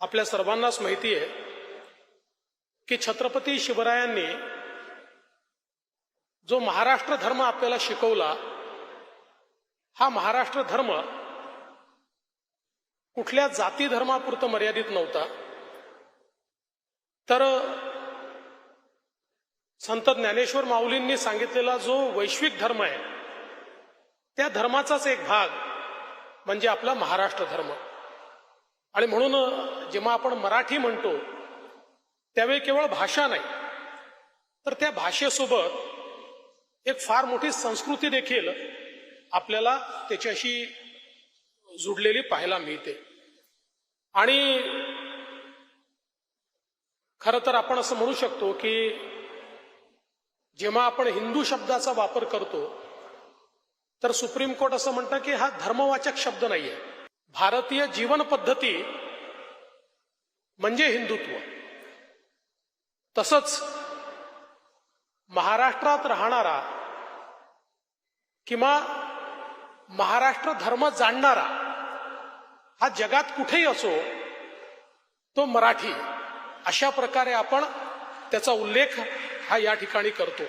आपल्या सर्वांनाच माहिती आहे की छत्रपती शिवरायांनी जो महाराष्ट्र धर्म आपल्याला शिकवला हा महाराष्ट्र धर्म कुठल्या जाती धर्मापुरतं मर्यादित नव्हता. तर संत ज्ञानेश्वर माऊलींनी सांगितलेला जो वैश्विक धर्म आहे त्या धर्माचाच एक भाग म्हणजे आपला महाराष्ट्र धर्म. आणि म्हणून जेव्हा आपण मराठी म्हणतो त्यावेळी केवळ भाषा नाही. तर त्या भाषेसोबत एक फार मोठी संस्कृती देखील आपल्याला त्याच्याशी जुडलेली पाहायला मिळते. आणि खरं तर आपण असं म्हणू शकतो की जेव्हा आपण हिंदू शब्दाचा वापर करतो तर सुप्रीम कोर्ट असं म्हणतं की हा धर्मवाचक शब्द नाहीये. भारतीय जीवन पद्धती म्हणजे हिंदुत्व. तसंच महाराष्ट्रात राहणारा किंवा महाराष्ट्र धर्म जाणणारा हा जगात कुठेही असो तो मराठी अशा प्रकारे आपण त्याचा उल्लेख हा या ठिकाणी करतो.